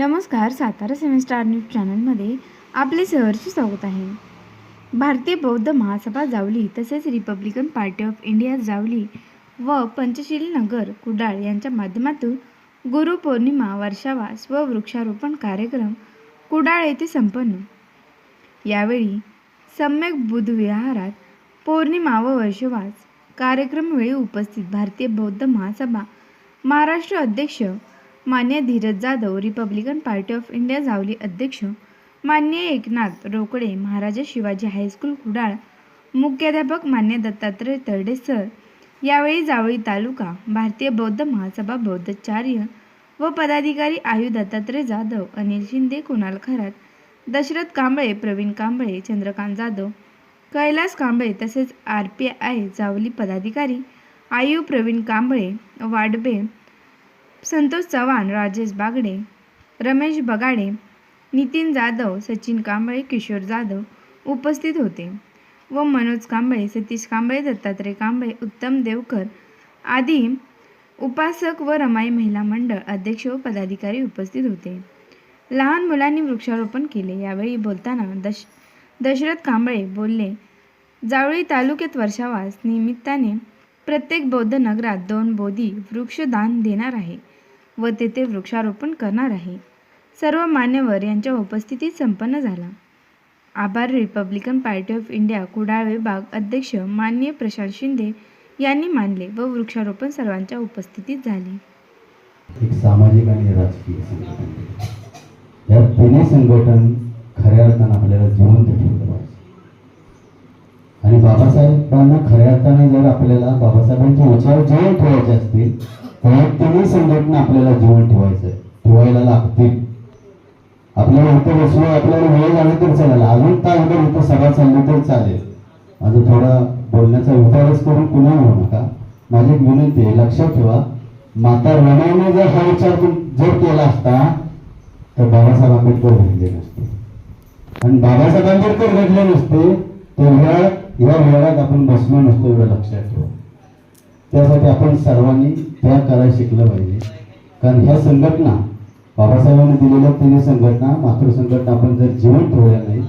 नमस्कार Satara semester news चॅनलमध्ये आपले सहर्ष स्वागत आहे. भारतीय बौद्ध महासभा जावली तसेच republican party of India Jawali व पंचशील नगर कुडाळ यांच्या माध्यमातून गुरुपौर्णिमा वर्षावा स्ववृक्षारोपण कार्यक्रम कुडाळ येथे संपन्न. यावेळी सम्यक बुधविहारात पौर्णिमा व वर्षवास कार्यक्रमवेळी उपस्थित भारतीय बौद्ध महासभा महाराष्ट्र अध्यक्ष मान्य Dhiraj Jadhav republican party of India Jawali अध्यक्ष मान्य एकनाथ रोकडे महाराजा शिवाजी हायस्कूल कुडाळ मुख्याध्यापक मान्य दत्तात्रय तरडे सर यावेळी जावळी तालुका भारतीय बौद्ध महासभा बौद्धाचार्य व पदाधिकारी आयु दत्तात्रय जाधव अनिल शिंदे कुणाल खरात दशरथ कांबळे प्रवीण कांबळे चंद्रकांत जाधव कैलास कांबळे तसेच आर पी आय जावली पदाधिकारी आयु प्रवीण कांबळे वाडबे संतोष चव्हाण राजेश बागडे रमेश बगाडे नितीन जाधव सचिन कांबळे किशोर जाधव उपस्थित होते व मनोज कांबळे सतीश कांबळे दत्तात्रय कांबळे उत्तम देवकर आदी उपासक व रमाई महिला मंडळ अध्यक्ष व पदाधिकारी उपस्थित होते. लहान मुलांनी वृक्षारोपण केले. यावेळी बोलताना दश दशरथ कांबळे बोलले जावळी तालुक्यात वर्षावास निमित्ताने प्रत्येक बौद्ध नगरात दोन बोधी वृक्षदान देणार आहे. व तेथे वृक्षारोपण करणार आहे. सर्व मान्यवर यांच्या उपस्थितीत संपन्न झाला. आभार republican party of India Kudal विभाग अध्यक्ष माननीय प्रशांत शिंदे यांनी मानले व वृक्षारोपण सर्वांच्या उपस्थितीत झाले. एक सामाजिक आणि राजकीय संघटन. या तिन्ही संघटन खऱ्या अर्थानं आपल्याला जिवंत ठेवलं पाहिजे. आणि बाबासाहेबांना खऱ्या अर्थाने जर आपल्याला बाबासाहेबांचे विचार जिवंत ठेवायचे असतील तर या तिन्ही संघटना आपल्याला जीवन ठेवायचं आहे. ठेवायला लागतील. आपल्याला इथं बसलो आपल्याला वेळ झाला तर चालेल. अजून तासभर इथं सभा चालली तर चालेल. माझं थोडा बोलण्याचा विचारच करून पुन्हा म्हणू नका. माझी एक विनंती आहे लक्षात ठेवा. माता रमाईने जर हा विचार जर केला असता तर बाबासाहेब आंबेडकर घडले नसते. आणि बाबासाहेब आंबेडकर घडले नसते तर ह्या ह्या वेळात आपण बसलो नसतो एवढं लक्षात ठेवा. त्यासाठी आपण सर्वांनी त्याग करायला शिकलं पाहिजे. कारण ह्या संघटना बाबासाहेबांनी दिलेल्या तिन्ही संघटना मातृ संघटना आपण जर जीवन ठेवल्या नाही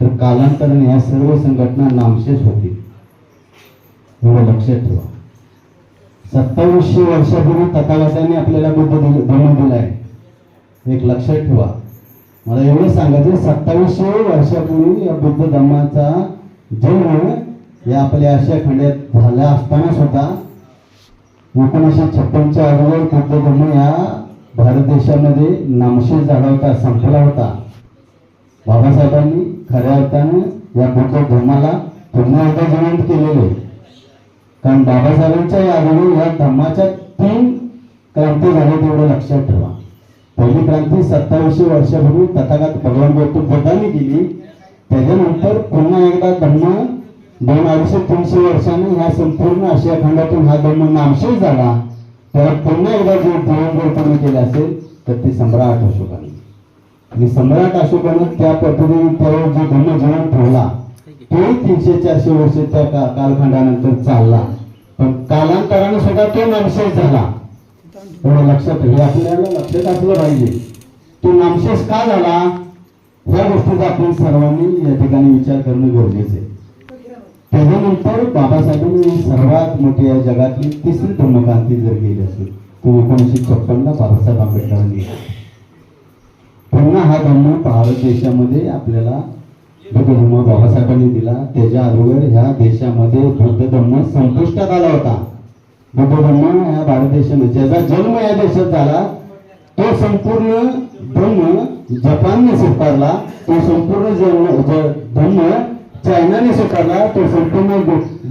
तर कालांतराने ह्या सर्व संघटना नामशेष होतील. एवढं लक्षात ठेवा. सत्तावीसशे वर्षापूर्वी तथागतांनी आपल्याला बुद्ध दिल- धर्म दिला आहे. एक लक्षात ठेवा. मला एवढं सांगायचं सत्तावीसशे वर्षापूर्वी या बुद्ध धर्माचा जन्म या आपल्या आशिया खंड्यात झाला असताना सुद्धा एकोणीसशे छप्पनच्या अगोदर बुद्धधर्म या भारत देशामध्ये नामशेष झाला होता संपला होता? बाबासाहेबांनी खऱ्या अर्थानं या बुद्ध धर्माला पुन्हा एकदा जिवंत केलेले. कारण बाबासाहेबांच्या या अगोदर या धर्माच्या तीन क्रांती झाल्या तेवढं लक्षात ठेवा. पहिली क्रांती सत्तावीसशे वर्षापूर्वी तथागत भगवान गौतम बुद्धांनी केली. त्याच्यानंतर पुन्हा एकदा धर्म दोन अडीचशे तीनशे वर्षांनी ह्या संपूर्ण आशिया खंडातून हा धर्म नामशेष झाला त्याला पुन्हा एकदा जे जीवन केले असेल तर ते सम्राट अशोकाने. आणि सम्राट अशोकाने त्या पद्धतीने त्यावर जो धर्म जीवन ठेवला तोही तीनशे चारशे वर्ष त्या का- कालखंडानंतर चालला. पण कालांतराने सुद्धा तो नामशेष झाला. एवढं लक्षात हे आपल्याला लक्षात असलं पाहिजे. तो नामशेष का झाला? ह्या गोष्टीचा आपण सर्वांनी या ठिकाणी विचार करणं गरजेचं आहे. त्याच्यानंतर बाबासाहेबांनी सर्वात मोठी या जगातली तिसरी धर्मक्रांती जर केली असेल ती एकोणीसशे छप्पन्न बाबासाहेब आंबेडकरांनी पुन्हा हा धर्म भारत देशामध्ये आपल्याला बुद्ध धर्म बाबासाहेबांनी दिला. त्याच्या अगोदर ह्या देशामध्ये बुद्ध धर्म संपुष्टात आला होता. बुद्ध धर्म ह्या भारत देशामध्ये ज्याचा जन्म या देशात झाला तो संपूर्ण धर्म जपानने स्वीकारला. तो संपूर्ण जन्म धर्म चायनाने स्वीकारला तो संपूर्ण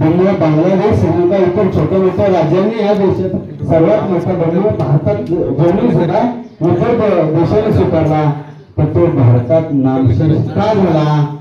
बंगला बांगलादेश श्रीलंका इतर छोट्या मोठ्या राज्यांनी या देशात सर्वात मोठा धर्म भारतात जन्मी सुद्धा इतर देशाने स्वीकारला. पण तो भारतात नामशेष का झाला?